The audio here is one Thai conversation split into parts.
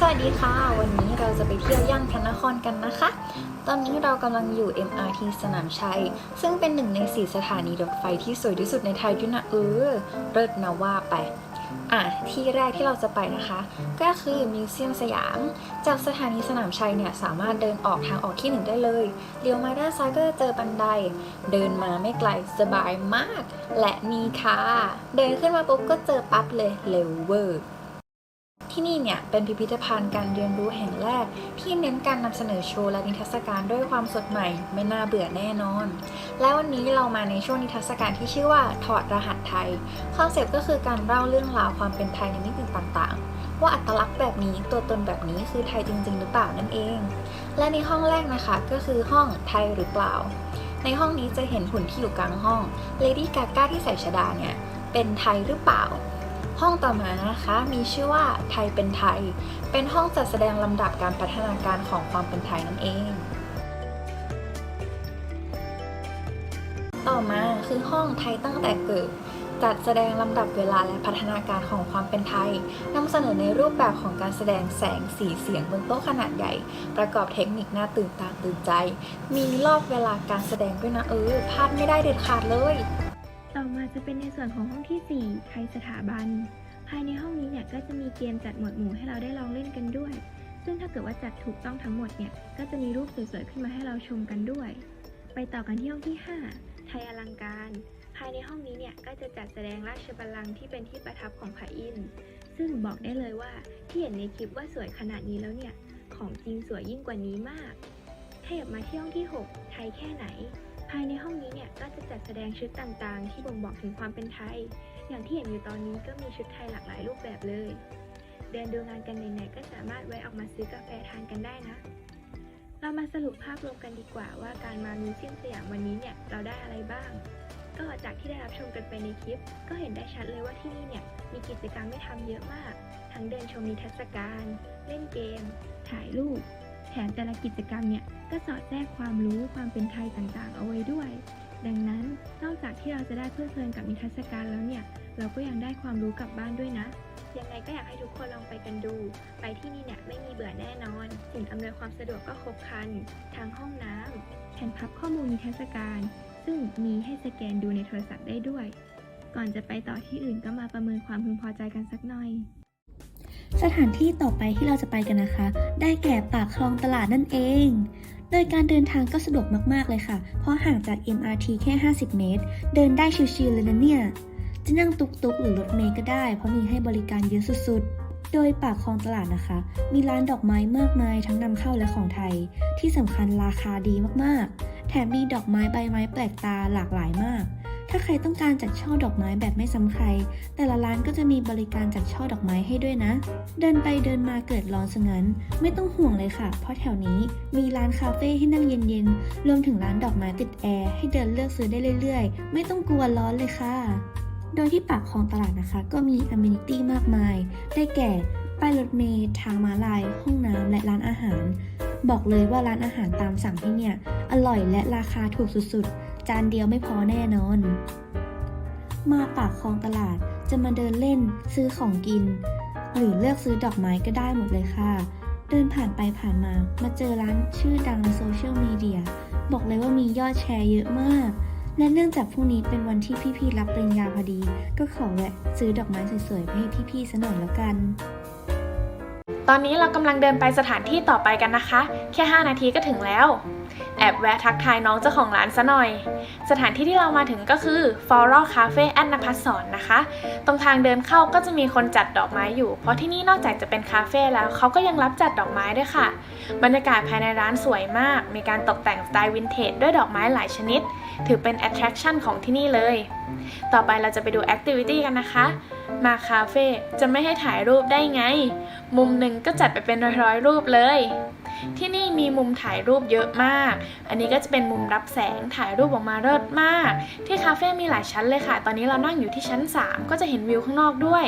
สวัสดีค่ะ วันนี้เราจะไปเที่ยวย่านพระนครกันนะคะ ตอนนี้เรากำลังอยู่ MRT สนามชัย ซึ่งเป็นหนึ่งในสี่สถานีรถไฟที่สวยที่สุดในไทยด้วยนะเออเลิศนะว่าไปอะที่แรกที่เราจะไปนะคะ ก็คือมิวเซียมสยาม จากสถานีสนามชัยเนี่ยสามารถเดินออกทางออกที่หนึ่งได้เลยเลี้ยวมาด้านซ้ายก็จะเจอบันได เดินมาไม่ไกลสบายมาก และนี่ค่ะเดินขึ้นมาปุ๊บก็เจอปั๊บเลยเร็วเวอร์ ที่นี่เนี่ยเป็นพิพิธภัณฑ์การเรียนรู้แห่งแรก ที่เน้นการนำเสนอโชว์และนิทรรศการด้วยความสดใหม่ไม่น่าเบื่อแน่นอน และวันนี้เรามาในช่วงนิทรรศการที่ชื่อว่าถอดรหัสไทยคอนเซปต์ก็คือการเล่าเรื่องราวความเป็นไทยในมิติต่างๆ ว่าอัตลักษณ์แบบนี้ตัวตนแบบนี้คือไทยจริง ๆ หรือเปล่านั่นเอง และในห้องแรกนะคะก็คือห้องไทยหรือเปล่า ในห้องนี้จะเห็นหุ่นที่อยู่กลางห้องเลดี้กาก้าที่ใส่ชดาเนี่ยเป็นไทยหรือเปล่า ห้องต่อมานะคะมีชื่อว่าไทยเป็นไทย เป็นห้องจัดแสดงลำดับการพัฒนาการของความเป็นไทยนั่นเอง ต่อมาคือห้องไทยตั้งแต่เกิดจัดแสดงลำดับเวลาและพัฒนาการของความเป็นไทยนำเสนอในรูปแบบของการแสดงแสงสีเสียงบนโต๊ะขนาดใหญ่ ประกอบเทคนิคน่าตื่นตาตื่นใจ มีรอบเวลาการแสดงด้วยนะเออพลาดไม่ได้เด็ดขาดเลย ต่อมาจะเป็นในส่วนของห้องที่ 4 ไทยสถาบัน ภายในห้องนี้เนี่ยก็จะมีเกมจัดหมวดหมู่ให้เราได้ลองเล่นกันด้วย ซึ่งถ้าเกิดว่าจัดถูกต้องทั้งหมดเนี่ย ก็จะมีรูปสวยๆขึ้นมาให้เราชมกันด้วย ไปต่อกันที่ห้องที่ 5 ไทยอลังการ ภายในห้องนี้เนี่ยก็จะจัดแสดงราชบัลลังก์ที่เป็นที่ประทับของพระอินทร์ ซึ่งบอกได้เลยว่าที่เห็นในคลิปว่าสวยขนาดนี้แล้วเนี่ย ของจริงสวยยิ่งกว่านี้มากขยับมาที่ห้องที่ 6 ไทยแค่ไหน ภายในห้องนี้เนี่ยก็จะจัดแสดงชุดต่างๆ ที่บ่งบอกถึงความเป็นไทย อย่างที่เห็นอยู่ตอนนี้ก็มีชุดไทยหลากหลายรูปแบบเลย เดินดูงานกันไหนๆก็สามารถแวะออกมาซื้อกาแฟทานกันได้นะ เรามาสรุปภาพรวมกันดีกว่าว่าการมามิวเซียมสยามวันนี้เนี่ยเราได้อะไรบ้าง ก็จากที่ได้รับชมกันไปในคลิป ก็เห็นได้ชัดเลยว่าที่นี่เนี่ยมีกิจกรรมให้ทำเยอะมาก ทั้งเดินชมนิทรรศการ เล่นเกม ถ่ายรูป แถมแต่ละกิจกรรมเนี่ยก็สอดแทรกความรู้ความเป็นไทยต่างๆ เอาไว้ด้วย ดังนั้นนอกจากที่เราจะได้เพลิดเพลินกับนิทรรศการแล้วเนี่ย เราก็ยังได้ความรู้กลับบ้านด้วยนะ ยังไงก็อยากให้ทุกคนลองไปกันดู ไปที่นี่เนี่ยไม่มีเบื่อแน่นอน สิ่งอำนวยความสะดวกก็ครบครัน ทั้งห้องน้ำแผ่นพับข้อมูลนิทรรศการ ซึ่งมีให้สแกนดูในโทรศัพท์ได้ด้วย ก่อนจะไปต่อที่อื่นก็มาประเมินความพึงพอใจกันสักหน่อย สถานที่ต่อไปที่เราจะไปกันนะคะ ได้แก่ปากคลองตลาดนั่นเอง โดยการเดินทางก็สะดวกมากๆเลยค่ะ เพราะห่างจาก MRT แค่ 50 เมตร เดินได้ชิวๆเลยนะเนี่ย จะนั่งตุกๆ หรือรถเมล์ก็ได้ เพราะมีให้บริการเยอะสุดๆโดยปากคลองตลาดนะคะ มีร้านดอกไม้มากมายทั้งนำเข้าและของไทย ที่สำคัญราคาดีมากๆ แถมมีดอกไม้ใบไม้แปลกตาหลากหลายมาก ถ้าใครต้องการจัดช่อดอกไม้แบบไม่ซ้ำใคร แต่ละร้านก็จะมีบริการจัดช่อดอกไม้ให้ด้วยนะ เดินไปเดินมาเกิดร้อนซะงั้น ไม่ต้องห่วงเลยค่ะ เพราะแถวนี้มีร้านคาเฟ่ให้นั่งเย็นๆ รวมถึงร้านดอกไม้ติดแอร์ให้เดินเลือกซื้อได้เรื่อยๆ ไม่ต้องกลัวร้อนเลยค่ะ โดยที่ปากคลองตลาดนะคะ ก็มีอ m ม n i t y มากมาย ได้แก่ป้ายรถเมล์ทางม้าลาย ห้องน้ำและร้านอาหาร บอกเลยว่าร้านอาหารตามสั่งที่เนี่ย อร่อยและราคาถูกสุดๆ จานเดียวไม่พอแน่นอน มาปากคลองตลาดจะมาเดินเล่นซื้อของกิน หรือเลือกซื้อดอกไม้ก็ได้หมดเลยค่ะ เดินผ่านไปผ่านมา มาเจอร้านชื่อดังในโซเชียลมีเดียบอกเลยว่ามียอดแชร์เยอะมาก และเนื่องจากพรุ่งนี้เป็นวันที่พี่ๆรับปริญญาพอดี ก็ขอแวะซื้อดอกไม้สวยๆไปให้พี่ๆซะหน่อยแล้วกัน ตอนนี้เรากำลังเดินไปสถานที่ต่อไปกันนะคะ แค่ 5 นาทีก็ถึงแล้ว แอบแวะทักทายน้องเจ้าของร้านซะหน่อย สถานที่ที่เรามาถึงก็คือ Floral Cafe แอนนภัสสอนนะคะ ตรงทางเดินเข้าก็จะมีคนจัดดอกไม้อยู่ เพราะที่นี่นอกจากจะเป็นคาเฟ่แล้วเขาก็ยังรับจัดดอกไม้ด้วยค่ะ บรรยากาศภายในร้านสวยมาก มีการตกแต่งสไตล์วินเทจด้วยดอกไม้หลายชนิด ถือเป็น attraction ของที่นี่เลย ต่อไปเราจะไปดู activity กันนะคะ มาคาเฟ่จะไม่ให้ถ่ายรูปได้ไง มุมหนึ่งก็จัดไปเป็นร้อยๆรูปเลย ที่นี่มีมุมถ่ายรูปเยอะมาก อันนี้ก็จะเป็นมุมรับแสงถ่ายรูปออกมาเลิศมาก ที่คาเฟ่มีหลายชั้นเลยค่ะ ตอนนี้เรานั่งอยู่ที่ชั้น 3 ก็จะเห็นวิวข้างนอกด้วย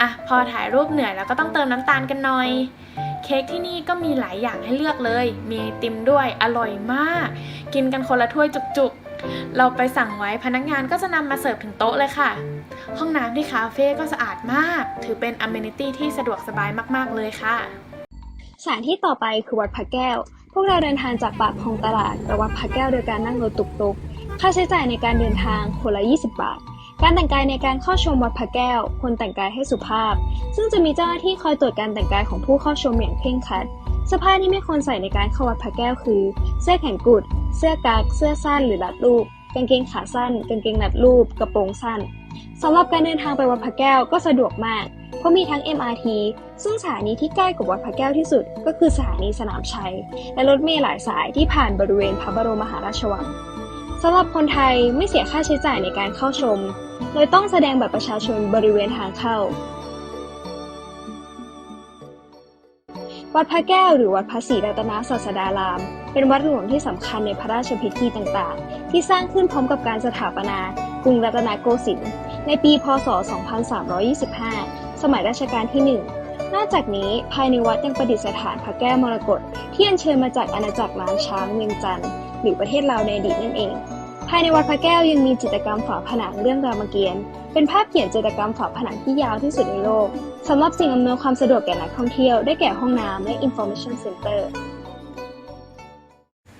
อะพอถ่ายรูปเหนื่อยแล้วก็ต้องเติมน้ำตาลกันหน่อย เค้กที่นี่ก็มีหลายอย่างให้เลือกเลย มีติมด้วยอร่อยมาก กินกันคนละถ้วยจุกๆ เราไปสั่งไว้พนักงานก็จะนำมาเสิร์ฟถึงโต๊ะเลยค่ะ ห้องน้ำที่คาเฟ่ก็สะอาดมาก ถือเป็นอเมนิตี้ที่สะดวกสบายมากๆเลยค่ะ สถานที่ต่อไปคือวัดพระแก้ว พวกเราเดินทางจากปากคลองตลาดไปวัดพระแก้วโดยการนั่งรถตุกๆ ค่าใช้จ่ายในการเดินทางคนละ 20 บาท การแต่งกายในการเข้าชมวัดพระแก้วควรแต่งกายให้สุภาพ ซึ่งจะมีเจ้าหน้าที่คอยตรวจการแต่งกายของผู้เข้าชมอย่างเคร่งครัดเสื้อผ้าที่ไม่ควรใส่ในการเข้าวัดพระแก้วคือ เสื้อแขนกุด เสื้อกั๊กเสื้อสั้นหรือรัดรูป กางเกงขาสั้น กางเกงรัดรูป กระโปรงสั้นสำหรับการเดินทางไปวัดพระแก้วก็สะดวกมาก เพราะมีทั้ง MRT ซึ่งสถานีที่ใกล้กับวัดพระแก้วที่สุด ก็คือสถานีสนามชัย และรถเมล์หลายสายที่ผ่านบริเวณพระบรมมหาราชวัง สำหรับคนไทยไม่เสียค่าใช้จ่ายในการเข้าชม โดยต้องแสดงบัตรประชาชนบริเวณทางเข้า วัดพระแก้วหรือวัดพระศรีรัตนศาสดาราม เป็นวัดหลวงที่สำคัญในพระราชพิธีต่างๆ ที่สร้างขึ้นพร้อมกับการสถาปนากรุงรัตนโกสินทร์ในปี พศ 2325 สมัยรัชกาลที่ 1นอกจากนี้ภายในวัดยังประดิษฐานพระแก้วมรกตที่อัญเชิญมาจากอาณาจักรล้านช้างเวียงจันทร์ หรือประเทศลาวในอดีตนั่นเอง ภายในวัดพระแก้วยังมีจิตรกรรมฝาผนังเรื่องรามเกียรติ์เป็นภาพเขียนจิตรกรรมฝาผนังที่ยาวที่สุดในโลกสำหรับสิ่งอำนวยความสะดวกแก่นักท่องเที่ยวได้แก่ห้องน้ำและ Information Center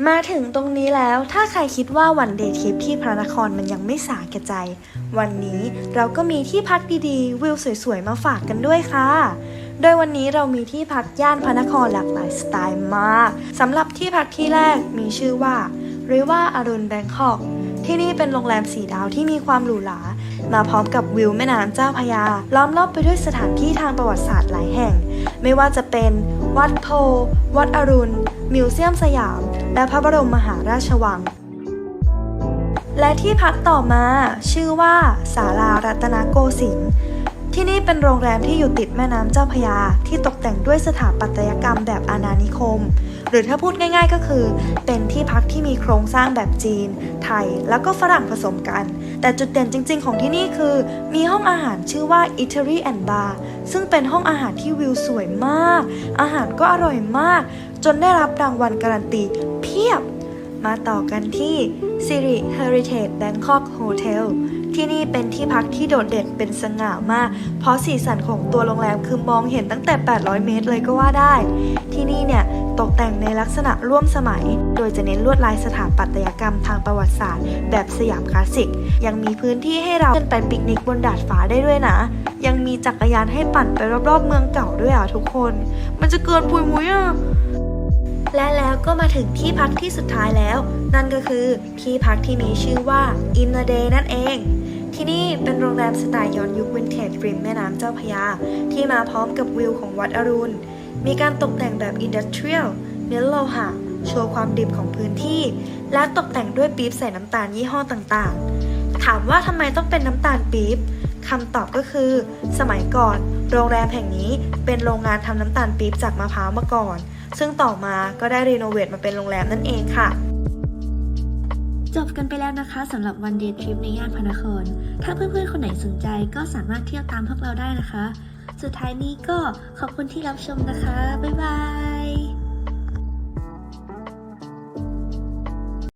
มาถึงตรงนี้แล้วถ้าใครคิดว่าวันเดย์ทริปที่พระนครมันยังไม่สาแก่ใจ วันนี้เราก็มีที่พักดีๆ วิวสวยๆ มาฝากกันด้วยค่ะ โดยวันนี้เรามีที่พักย่านพระนครหลากหลายสไตล์มากสำหรับที่พักที่แรกมีชื่อว่าริว่าอารุณแบงคอกที่นี่เป็นโรงแรมสีดาวที่มีความหรูหรา มาพร้อมกับวิวแม่น้ำเจ้าพระยา ล้อมรอบไปด้วยสถานที่ทางประวัติศาสตร์หลายแห่ง ไม่ว่าจะเป็น วัดโพธิ์วัดอรุณ มิวเซียมสยาม และพระบรมมหาราชวัง และที่พักต่อมาชื่อว่าศาลารัตนโกสินทร์ที่นี่เป็นโรงแรมที่อยู่ติดแม่น้ำเจ้าพยา ที่ตกแต่งด้วยสถาปัตยกรรมแบบอาณานิคม หรือถ้าพูดง่ายๆก็คือ เป็นที่พักที่มีโครงสร้างแบบจีน ไทย แล้วก็ฝรั่งผสมกัน แต่จุดเด่นจริง ๆ ของที่นี่คือ มีห้องอาหารชื่อว่า Eatery and Bar ซึ่งเป็นห้องอาหารที่วิวสวยมาก อาหารก็อร่อยมาก จนได้รับรางวัลการันตีเพียบ มาต่อกันที่ Siri Heritage Bangkok Hotel ที่นี่เป็นที่พักที่โดดเด่นเป็นสง่ามาก เพราะสีสันของตัวโรงแรมคือมองเห็นตั้งแต่ 800 เมตรเลยก็ว่าได้ ที่นี่เนี่ยตกแต่งในลักษณะร่วมสมัย โดยจะเน้นลวดลายสถาปัตยกรรมทางประวัติศาสตร์ แบบสยามคลาสสิก ยังมีพื้นที่ให้เราเดินไปปิกนิกบนดาดฟ้าได้ด้วยนะ ยังมีจักรยานให้ปั่นไปรอบๆเมืองเก่าด้วยอะทุกคน มันจะเกินปุยมุ้ยอะ และแล้วก็มาถึงที่พักที่สุดท้ายแล้ว นั่นก็คือที่พักที่มีชื่อว่า In the Day นั่นเอง ที่นี่เป็นโรงแรมสไตล์ย้อนยุควินเทจริมแม่น้ำเจ้าพยา ที่มาพร้อมกับวิวของวัดอรุณ มีการตกแต่งแบบอินดัสเทรียลเน้นโลหะโชว์ความดิบของพื้นที่ และตกแต่งด้วยปี๊บใส่น้ำตาลยี่ห้อต่างๆ ถามว่าทำไมต้องเป็นน้ำตาลปี๊บคำตอบก็คือ สมัยก่อน โรงแรมแห่งนี้เป็นโรงงานทำน้ำตาลปี๊บจากมะพร้าวมาก่อน ซึ่งต่อมาก็ได้รีโนเวทมาเป็นโรงแรมนั่นเองค่ะจบกันไปแล้วนะคะสำหรับวันเดย์ทริปในย่านพนคร ถ้าเพื่อนๆ คนไหนสนใจก็สามารถเที่ยวตามพวกเราได้นะคะ สุดท้ายนี้ก็ขอบคุณที่รับชมนะคะ บ๊ายบาย